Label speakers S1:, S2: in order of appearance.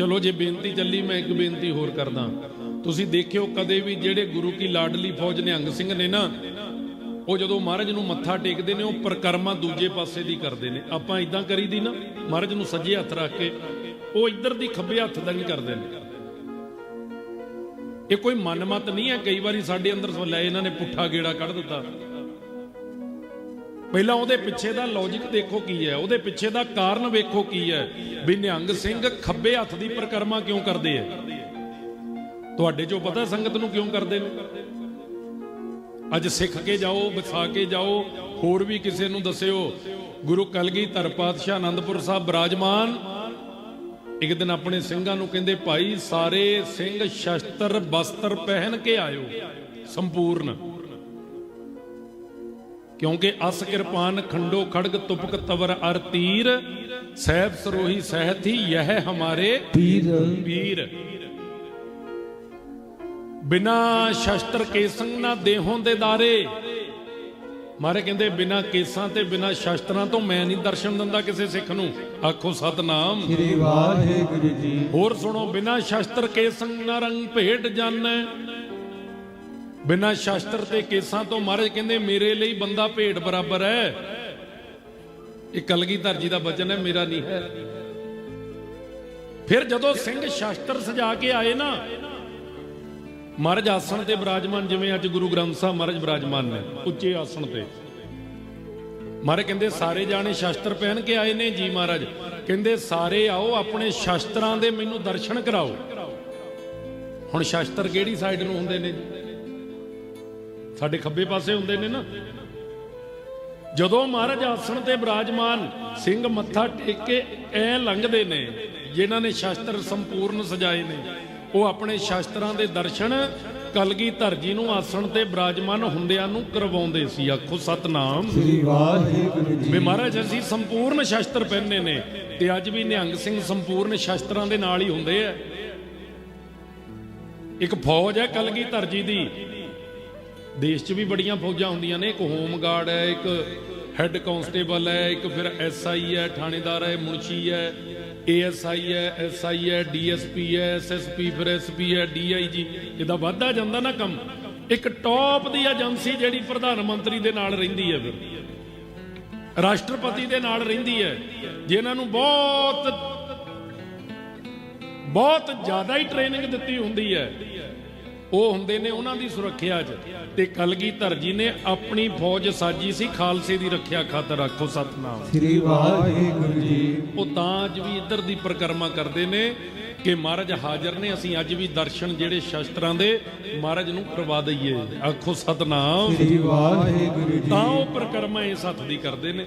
S1: ਚਲੋ ਜੇ ਬੇਨਤੀ ਚੱਲੀ, ਮੈਂ ਇੱਕ ਬੇਨਤੀ ਹੋਰ ਕਰਦਾ। ਤੁਸੀਂ ਦੇਖਿਓ ਕਦੇ ਵੀ ਜਿਹੜੇ ਗੁਰੂ ਕੀ ਲਾਡਲੀ ਫੌਜ ਨਿਹੰਗ ਸਿੰਘ ਨੇ ਨਾ, ਉਹ ਜਦੋਂ ਮਹਾਰਾਜ ਨੂੰ ਮੱਥਾ ਟੇਕਦੇ ਨੇ, ਉਹ ਪ੍ਰਕਰਮਾ ਦੂਜੇ ਪਾਸੇ ਦੀ ਕਰਦੇ ਨੇ। ਆਪਾਂ ਇਦਾਂ ਕਰੀਦੀ ਨਾ, ਮਹਾਰਾਜ ਨੂੰ ਸੱਜੇ ਹੱਥ ਰੱਖ ਕੇ, ਉਹ ਇੱਧਰ ਦੀ ਖੱਬੇ ਹੱਥ ਦਾ ਨਹੀਂ ਕਰਦੇ ਨੇ। ਇਹ ਕੋਈ ਮਨਮਤ ਨਹੀਂ ਹੈ, ਕਈ ਵਾਰੀ ਸਾਡੇ ਅੰਦਰ ਲੈ ਇਹਨਾਂ ਨੇ ਪੁੱਠਾ ਗੇੜਾ ਕੱਢ ਦਿੱਤਾ। ਪਹਿਲਾਂ ਉਹਦੇ ਪਿੱਛੇ ਦਾ ਲੌਜੀਕ ਦੇਖੋ ਕੀ ਹੈ, ਉਹਦੇ ਪਿੱਛੇ ਦਾ ਕਾਰਨ ਵੇਖੋ ਕੀ ਹੈ। ਵੀ ਨਿਹੰਗ ਸਿੰਘ ਖੱਬੇ ਹੱਥ ਦੀ ਪ੍ਰਕਰਮਾ ਕਿਉਂ ਕਰਦੇ ਐ ਤੁਹਾਡੇ ਚੋਂ ਪਤਾ ਸੰਗਤ ਨੂੰ ਕਿਉਂ ਕਰਦੇ ਨੇ? ਅੱਜ ਸਿੱਖ ਕੇ ਜਾਓ, ਵਿਖਾ ਕੇ ਜਾਓ, ਹੋਰ ਵੀ ਕਿਸੇ ਨੂੰ ਦੱਸਿਓ। ਗੁਰੂ ਕਲਗੀਧਰ ਪਾਤਸ਼ਾਹ ਆਨੰਦਪੁਰ ਸਾਹਿਬ ਬਿਰਾਜਮਾਨ। ਇੱਕ ਦਿਨ ਆਪਣੇ ਸਿੰਘਾਂ ਨੂੰ ਕਹਿੰਦੇ, ਭਾਈ, ਸਾਰੇ ਸਿੰਘ ਸ਼ਸਤਰ, ਬਸਤਰ ਪਹਿਨ ਕੇ ਆਇਓ, ਸੰਪੂਰਨ। ਕਿਉਂਕਿ ਅਸ ਕਿਰਪਾਨ ਖੰਡੋ ਖੜਗ ਤੁਪਕ ਤਵਰ ਅਰ ਤੀਰ ਸਹਿਬ ਸਰੋਹੀ ਸਹਿਤ ਹੀ ਯਹ ਹਮਾਰੇ
S2: ਪੀਰ
S1: ਵੀਰ। ਬਿਨਾ ਸ਼ਸਤਰ ਕੇਸੰ ਨਾ ਦੇਹੋਂ ਦੇ ਦਾਰੇ। ਮਾਰੇ ਕਹਿੰਦੇ ਬਿਨਾ ਕੇਸਾਂ ਤੇ ਬਿਨਾ ਸ਼ਸਤਰਾਂ ਤੋਂ ਮੈਂ ਨਹੀਂ ਦਰਸ਼ਨ ਦਿੰਦਾ ਕਿਸੇ ਸਿੱਖ ਨੂੰ। ਆਖੋ ਸਤਨਾਮ।
S2: ਸ੍ਰੀ ਵਾਹਿਗੁਰੂ ਜੀ।
S1: ਹੋਰ ਸੁਣੋ ਬਿਨਾ ਸ਼ਸਤਰ ਕੇਸੰ ਨਾ ਰੰਗ ਭੇਟ ਜਾਣੈ। ਬਿਨਾਂ ਸ਼ਾਸਤਰ ਤੇ ਕੇਸਾਂ ਤੋਂ ਮਹਾਰਾਜ ਕਹਿੰਦੇ, ਮੇਰੇ ਲਈ ਬੰਦਾ ਭੇਟ ਬਰਾਬਰ ਹੈ। ਇਹ ਕਲਗੀਧਰ ਜੀ ਦਾ ਬਚਨ ਹੈ, ਮੇਰਾ ਨਹੀਂ ਹੈ। ਫਿਰ ਜਦੋਂ ਸਿੰਘ ਸ਼ਸਤਰ ਸਜਾ ਕੇ ਆਏ ਨਾ, ਮਹਾਰਾਜ ਆਸਣ ਤੇ ਬਿਰਾਜਮਾਨ ਜਿਵੇਂ ਅੱਜ ਗੁਰੂ ਗ੍ਰੰਥ ਸਾਹਿਬ ਮਹਾਰਾਜ ਬਿਰਾਜਮਾਨ ਨੇ, ਉੱਚੇ ਆਸਣ ਤੇ। ਮਹਾਰਾਜ ਕਹਿੰਦੇ, ਸਾਰੇ ਜਾਣੇ ਸ਼ਸਤਰ ਪਹਿਨ ਕੇ ਆਏ ਨੇ ਜੀ ਮਹਾਰਾਜ। ਕਹਿੰਦੇ, ਸਾਰੇ ਆਓ, ਆਪਣੇ ਸ਼ਸਤਰਾਂ ਦੇ ਮੈਨੂੰ ਦਰਸ਼ਨ ਕਰਾਓ। ਹੁਣ ਸ਼ਸਤਰ ਕਿਹੜੀ ਸਾਈਡ ਨੂੰ ਹੁੰਦੇ ਨੇ ਜੀ? ਸਾਡੇ ਖੱਬੇ ਪਾਸੇ ਹੁੰਦੇ ਨੇ ਨਾ। ਜਦੋਂ ਮਹਾਰਾਜ ਆਸਣ ਤੇ ਬਿਰਾਜਮਾਨ ਸਿੰਘ ਮੱਥਾ ਟੇਕ ਕੇ ਐ ਲੰਘਦੇ ਨੇ ਜਿਨ੍ਹਾਂ ਨੇ ਸ਼ਸਤਰ ਸੰਪੂਰਨ ਸਜਾਏ ਨੇ ਉਹ ਆਪਣੇ ਸ਼ਸਤਰਾਂ ਦੇ ਦਰਸ਼ਨ ਕਲਗੀਧਰ ਜੀ ਨੂੰ ਆਸਣ ਤੇ ਬਿਰਾਜਮਾਨ ਹੁੰਦਿਆਂ ਨੂੰ ਕਰਵਾਉਂਦੇ ਸੀ। ਆਖੋ ਸਤਨਾਮ।
S2: ਸ੍ਰੀ ਵਾਹਿਗੁਰੂ ਜੀ।
S1: ਵੀ ਮਹਾਰਾਜ ਅਸੀਂ ਸੰਪੂਰਨ ਸ਼ਸਤਰ ਪਹਿਨੇ ਨੇ ਤੇ ਅੱਜ ਵੀ ਨਿਹੰਗ ਸਿੰਘ ਸੰਪੂਰਨ ਸ਼ਸਤਰਾਂ ਦੇ ਨਾਲ ਹੀ ਹੁੰਦੇ ਆ। ਇੱਕ ਫੌਜ ਹੈ ਕਲਗੀਧਰ ਜੀ ਦੀ। ਦੇਸ਼ 'ਚ ਵੀ ਬੜੀਆਂ ਫੌਜਾਂ ਹੁੰਦੀਆਂ ਨੇ। ਇੱਕ ਹੋਮਗਾਰਡ ਹੈ, ਇੱਕ ਹੈੱਡ ਕਾਂਸਟੇਬਲ ਹੈ, ਇੱਕ ਫਿਰ ਐਸਆਈ ਹੈ, ਥਾਣੇਦਾਰ ਹੈ, ਮੁਨਸ਼ੀ ਹੈ ਏਐਸਆਈ ਹੈ ਐਸਆਈ ਹੈ ਡੀਐਸਪੀ ਹੈ ਐਸਐਸਪੀ ਫਿਰ ਐਸਪੀ ਹੈ ਡੀਆਈਜੀ ਇਹਦਾ ਵਾਧਾ ਜਾਂਦਾ ਨਾ ਕੰਮ। ਇੱਕ ਟੌਪ ਦੀ ਏਜੰਸੀ ਜਿਹੜੀ ਪ੍ਰਧਾਨ ਮੰਤਰੀ ਦੇ ਨਾਲ ਰਹਿੰਦੀ ਹੈ ਫਿਰ। ਰਾਸ਼ਟਰਪਤੀ ਦੇ ਨਾਲ ਰਹਿੰਦੀ ਹੈ। ਜਿਨ੍ਹਾਂ ਨੂੰ ਬਹੁਤ ਬਹੁਤ ਜ਼ਿਆਦਾ ਹੀ ਟ੍ਰੇਨਿੰਗ ਦਿੱਤੀ ਹੁੰਦੀ ਹੈ ਉਹ ਹੁੰਦੇ ਨੇ ਉਹਨਾਂ ਦੀ ਸੁਰੱਖਿਆ 'ਚ। ਤੇ ਕਲਗੀਧਰ ਜੀ ਨੇ ਆਪਣੀ ਫੌਜ ਸਾਜੀ ਸੀ ਖਾਲਸੇ ਦੀ ਰੱਖਿਆ ਖਾਤਰ ਆਖੋ ਸਤਨਾਮ।
S2: ਸ੍ਰੀ ਵਾਹਿਗੁਰੂ ਜੀ।
S1: ਉਹ ਤਾਂ ਅੱਜ ਵੀ ਇੱਧਰ ਦੀ ਪ੍ਰਕਰਮਾ ਕਰਦੇ ਨੇ ਕਿ ਮਹਾਰਾਜ ਹਾਜ਼ਰ ਨੇ ਅਸੀਂ ਅੱਜ ਵੀ ਦਰਸ਼ਨ ਜਿਹੜੇ ਸ਼ਸਤਰਾਂ ਦੇ ਮਹਾਰਾਜ ਨੂੰ ਕਰਵਾ ਦਈਏ ਆਖੋ ਸਤਨਾਮ।
S2: ਸ੍ਰੀ ਵਾਹਿਗੁਰੂ ਜੀ।
S1: ਤਾਂ ਉਹ ਪ੍ਰਕਰਮਾ ਇਸ ਹੱਥ ਦੀ ਕਰਦੇ ਨੇ।